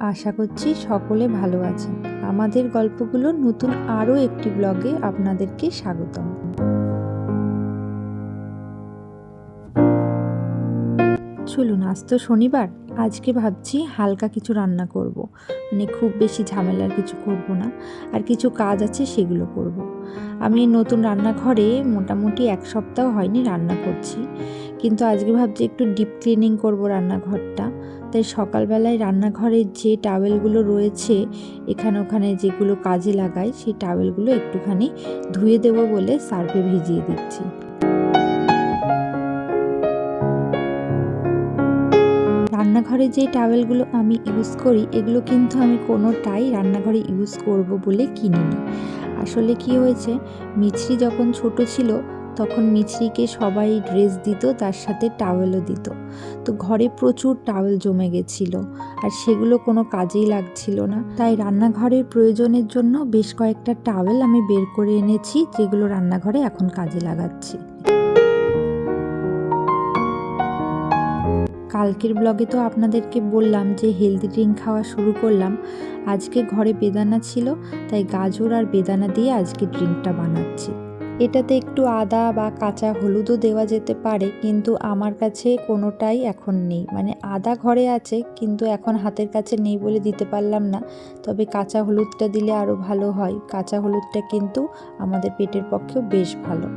আশা করছি সকলে ভালো আছেন। আমাদের গল্পগুলো নতুন আরও একটি ব্লগে আপনাদেরকে স্বাগতম। চলুন, আজ তো শনিবার। আজকে ভাবছি হালকা কিছু রান্না করব। মানে খুব বেশি ঝামেলার কিছু করব না। আর কিছু কাজ আছে সেগুলো করব। আমি নতুন রান্নাঘরে মোটামুটি এক সপ্তাহ হয়নি রান্না করছি। কিন্তু আজকে ভাবছি একটু ডিপ ক্লিনিং করব রান্নাঘরটা। তাই সকালবেলায় রান্নাঘরের যে টাওয়েলগুলো রয়েছে, এখানে ওখানে যেগুলো কাজে লাগাই, সেই টাওয়েলগুলো একটুখানি ধুয়ে দেবো বলে সার্ফে ভিজিয়ে দিচ্ছি। রান্নাঘরে যে টাওয়েলগুলো আমি ইউজ করি, এগুলো কিন্তু আমি কোনোটাই রান্নাঘরে ইউজ করব বলে কিনিনি। আসলে কি হয়েছে, মিছরি যখন ছোট ছিল তখন মিছরিকে সবাই ড্রেস দিত, তার সাথে টাওয়েলও দিত। তো ঘরে প্রচুর টাওয়েল জমে গেছিল আর সেগুলো কোনো কাজেই লাগছিল না। তাই রান্নাঘরের প্রয়োজনের জন্য বেশ কয়েকটা টাওয়েল আমি বের করে এনেছি, যেগুলো রান্নাঘরে এখন কাজে লাগাচ্ছি। কালকের ব্লগে তো আপনাদেরকে বললাম যে হেলদি ড্রিঙ্ক খাওয়া শুরু করলাম। আজকে ঘরে বেদানা ছিল, তাই গাজর আর বেদানা দিয়ে আজকে ড্রিঙ্কটা বানাচ্ছি। এটাতে একটু আদা বা কাঁচা হলুদও দেওয়া যেতে পারে, কিন্তু আমার কাছে কোনোটাই এখন নেই। মানে আদা ঘরে আছে, কিন্তু এখন হাতের কাছে নেই বলে দিতে পারলাম না। তবে কাঁচা হলুদটা দিলে আরও ভালো হয়। কাঁচা হলুদটা কিন্তু আমাদের পেটের পক্ষেও বেশ ভালো।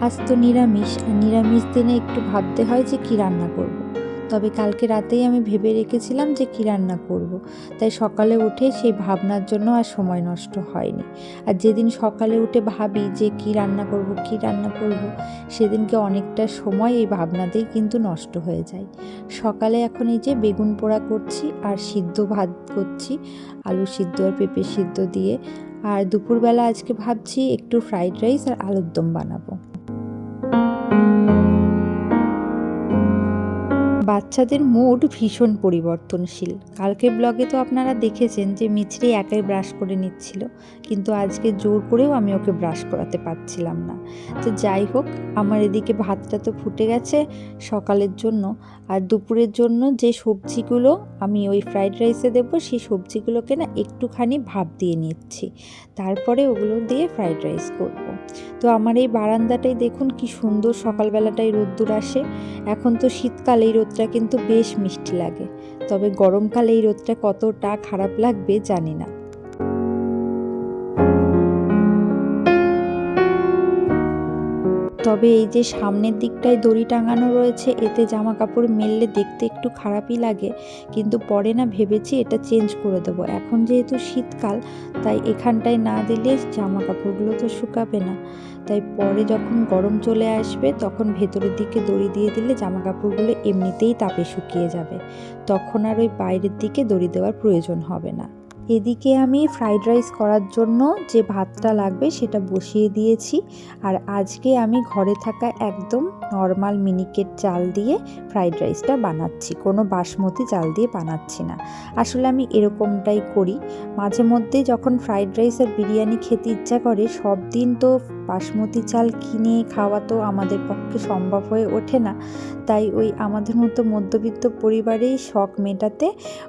আজ তো নিরামিষ। আর নিরামিষ দিনে একটু ভাবতে হয় যে কী রান্না করব। তবে কালকে রাতেই আমি ভেবে রেখেছিলাম যে কী রান্না করব। তাই সকালে উঠে সেই ভাবনার জন্য আর সময় নষ্ট হয়নি। আর যেদিন সকালে উঠে ভাবি যে কী রান্না করব, কী রান্না করব, সেদিনকে অনেকটা সময় এই ভাবনাতেই কিন্তু নষ্ট হয়ে যায়। সকালে এখন এই যে বেগুন পোড়া করছি আর সিদ্ধ ভাত করছি, আলু সিদ্ধ আর পেঁপে সিদ্ধ দিয়ে। আর দুপুরবেলা আজকে ভাবছি একটু ফ্রাইড রাইস আর আলুর দম বানাবো। বাচ্চাদের মুড ভীষণ পরিবর্তনশীল। কালকে ব্লগে তো আপনারা দেখেছেন যে মিছরি একাই ব্রাশ করে নিচ্ছিল, কিন্তু আজকে জোর করেও আমি ওকে ব্রাশ করাতে পারছিলাম না। তো যাই হোক, আমার এদিকে ভাতটা তো ফুটে গেছে সকালের জন্য, আর দুপুরের জন্য যে সবজিগুলো আমি ওই ফ্রাইড রাইসে দেবো, সেই সবজিগুলোকে না একটুখানি ভাপ দিয়ে নিচ্ছি। তারপরে ওগুলো দিয়ে ফ্রাইড রাইস করব। তো আমার এই বারান্দাটাই দেখুন কি সুন্দর সকালবেলাটাই রোদ্দুর আসে। এখন তো শীতকাল, এই রোদটা কিন্তু বেশ মিষ্টি লাগে। তবে গরমকালে এই রোদটা কতটা খারাপ লাগবে জানি না। তবে এই যে সামনের দিকটায় দড়ি টাঙানো রয়েছে, এতে জামা কাপড় মেললে দেখতে একটু খারাপই লাগে। কিন্তু পরে না ভেবেছি এটা চেঞ্জ করে দেবো। এখন যেহেতু শীতকাল, তাই এখানটায় না দিলে জামা কাপড়গুলো তো শুকাবে না। তাই পরে যখন গরম চলে আসবে, তখন ভেতরের দিকে দড়ি দিয়ে দিলে জামা কাপড়গুলো এমনিতেই তাপে শুকিয়ে যাবে। তখন আর ওই বাইরের দিকে দড়ি দেওয়ার প্রয়োজন হবে না। এদিকে আমি ফ্রাইড রাইস করার জন্য যে ভাতটা লাগবে সেটা বসিয়ে দিয়েছি। আর আজকে আমি ঘরে থাকা একদম নর্মাল মিনিকেট চাল দিয়ে ফ্রাইড রাইসটা বানাচ্ছি। কোনো বাসমতি চাল দিয়ে বানাচ্ছি না। আসলে আমি এরকমটাই করি। মাঝে মধ্যে যখন ফ্রাইড রাইস আর বিরিয়ানি খেতে ইচ্ছা করে সব দিন তো বাসমতি চাল কিনে খাওয়া তো আমাদের পক্ষে সম্ভব হয়ে ওঠে না। তাই ওই আমাদের মতো মধ্যবিত্ত পরিবারেই শখ মেটাতে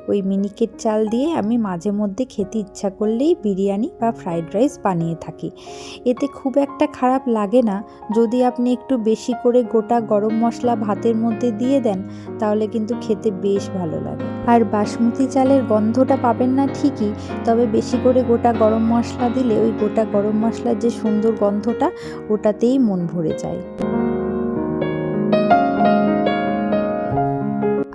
ওই মিনিকেট চাল দিয়ে আমি মাঝে মধ্যে খেতে ইচ্ছা করলেই বিরিয়ানি বা ফ্রাইড রাইস বানিয়ে থাকি। এতে খুব একটা খারাপ লাগে না। যদি আপনি একটু বেশি করে গোটা গরম মশলা ভাতের মধ্যে দিয়ে দেন, তাহলে কিন্তু খেতে বেশ ভালো লাগে। আর বাসমতি চালের গন্ধটা পাবেন না ঠিকই, তবে বেশি করে গোটা গরম মশলা দিলে ওই গোটা গরম মশলার যে সুন্দর গন্ধটা ওটাতেই মন ভরে যায়।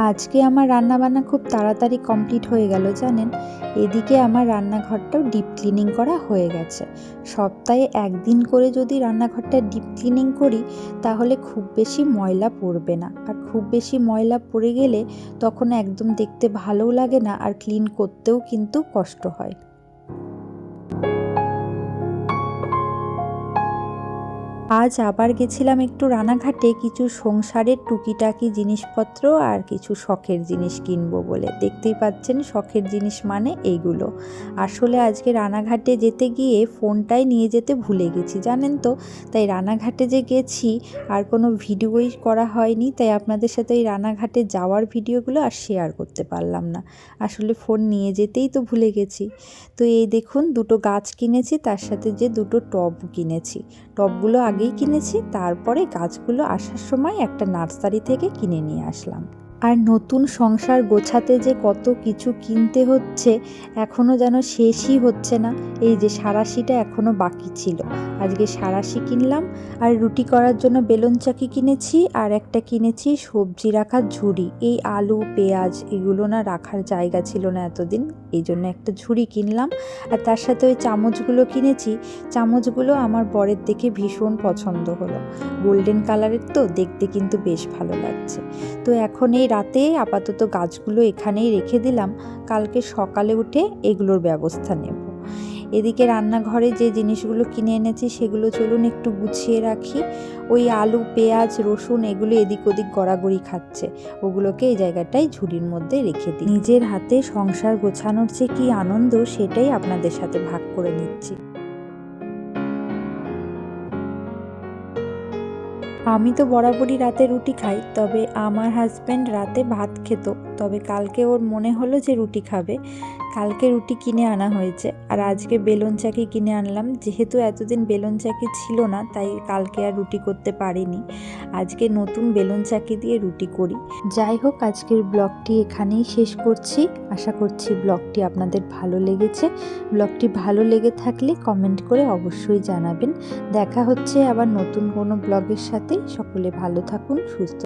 আজকে আমার রান্নাবান্না খুব তাড়াতাড়ি কমপ্লিট হয়ে গেল, জানেন? এদিকে আমার রান্নাঘরটাও ডিপ ক্লিনিং করা হয়ে গেছে। সপ্তাহে একদিন করে যদি রান্নাঘরটা ডিপ ক্লিনিং করি, তাহলে খুব বেশি ময়লা পড়বে না। আর খুব বেশি ময়লা পড়ে গেলে তখন একদম দেখতে ভালোও লাগে না, আর ক্লিন করতেও কিন্তু কষ্ট হয়। আজ আবার গেছিলাম একটু রানাঘাটে কিছু সংসারের টুকিটাকি জিনিসপত্র আর কিছু শখের জিনিস কিনবো বলে। দেখতেই পাচ্ছেন শখের জিনিস মানে এইগুলো আসলে আজকে রানাঘাটে যেতে গিয়ে ফোনটাই নিয়ে যেতে ভুলে গেছি, জানেন তো? তাই রানাঘাটে যে গেছি আর কোনো ভিডিওই করা হয়নি, তাই আপনাদের সাথে এই রানাঘাটে যাওয়ার ভিডিওগুলো আর শেয়ার করতে পারলাম না। আসলে ফোন নিয়ে যেতেই তো ভুলে গেছি। তো এই দেখুন দুটো গাছ কিনেছি, তার সাথে যে দুটো টব কিনেছি। টবগুলো আগেই কিনেছি তারপরে গাছগুলো আসার সময় একটা নার্সারি থেকে কিনে নিয়ে আসলাম। আর নতুন সংসার গোছাতে যে কত কিছু কিনতে হচ্ছে এখনও যেন শেষই হচ্ছে না। এই যে সারাশিটা এখনও বাকি ছিল। আজকে সারাশি কিনলাম, আর রুটি করার জন্য বেলুন চাকি কিনেছি, আর একটা কিনেছি সবজি রাখার ঝুড়ি। এই আলু, পেঁয়াজ এগুলো না রাখার জায়গা ছিল না এতদিন, এই জন্য একটা ঝুড়ি কিনলাম। আর তার সাথে ওই চামচগুলো কিনেছি, চামচগুলো আমার বরের দেখে ভীষণ পছন্দ হলো। গোল্ডেন কালারের তো, দেখতে কিন্তু বেশ ভালো লাগছে। তো এখন এই রাতে আপাতত গাছগুলো এখানেই রেখে দিলাম। কালকে সকালে উঠে এগুলোর ব্যবস্থা নেব। এদিকে রান্নাঘরে যে জিনিসগুলো কিনে এনেছি সেগুলো চলুন একটু গুছিয়ে রাখি। ওই আলু, পেঁয়াজ, রসুন এগুলো এদিক ওদিক গড়াগড়ি খাচ্ছে। ওগুলোকে এই জায়গাটায় ঝুড়ির মধ্যে রেখে দিই। নিজের হাতে সংসার গোছানোর যে কী আনন্দ সেটাই আপনাদের সাথে ভাগ করে নিচ্ছি। আমি তো বরাবরই রাতে রুটি খাই, তবে আমার হাজব্যান্ড রাতে ভাত খেত। তবে কালকে ওর মনে হলো যে রুটি খাবে। কালকে রুটি কিনে আনা হয়েছে। আর আজকে বেলুন চাকি কিনে আনলাম। যেহেতু এতদিন বেলুন চাকি ছিল না, তাই কালকে আর রুটি করতে পারিনি। আজকে নতুন বেলুন চাকি দিয়ে রুটি করি। যাই হোক, আজকের ব্লগটি এখানেই শেষ করছি। আশা করছি ব্লগটি আপনাদের ভালো লেগেছে। ব্লগটি ভালো লেগে থাকলে কমেন্ট করে অবশ্যই জানাবেন। দেখা হচ্ছে আবার নতুন কোনো ব্লগের সাথে। সকলে ভালো থাকুন, সুস্থ